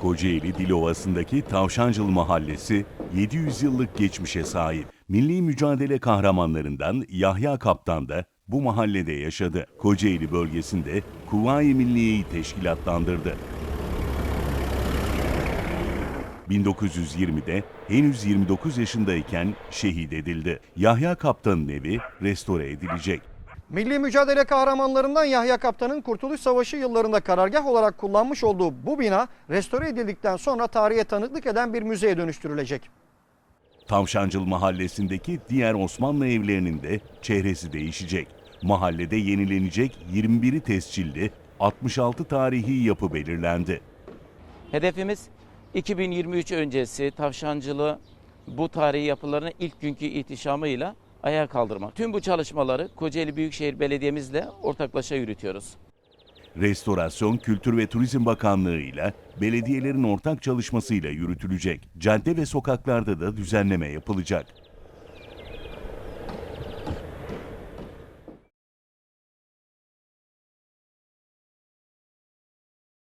Kocaeli Dilovası'ndaki Tavşancıl Mahallesi 700 yıllık geçmişe sahip. Milli mücadele kahramanlarından Yahya Kaptan da bu mahallede yaşadı. Kocaeli bölgesinde Kuvayi Milliye'yi teşkilatlandırdı. 1920'de henüz 29 yaşındayken şehit edildi. Yahya Kaptan'ın evi restore edilecek. Milli mücadele kahramanlarından Yahya Kaptan'ın Kurtuluş Savaşı yıllarında karargah olarak kullanmış olduğu bu bina restore edildikten sonra tarihe tanıklık eden bir müzeye dönüştürülecek. Tavşancıl Mahallesi'ndeki diğer Osmanlı evlerinin de çehresi değişecek. Mahallede yenilenecek 21'i tescilli 66 tarihi yapı belirlendi. Hedefimiz 2023 öncesi Tavşancılı bu tarihi yapılarını ilk günkü ihtişamıyla ayağa kaldırmak. Tüm bu çalışmaları Kocaeli Büyükşehir Belediye'mizle ortaklaşa yürütüyoruz. Restorasyon Kültür ve Turizm Bakanlığı ile belediyelerin ortak çalışmasıyla yürütülecek. Cadde ve sokaklarda da düzenleme yapılacak.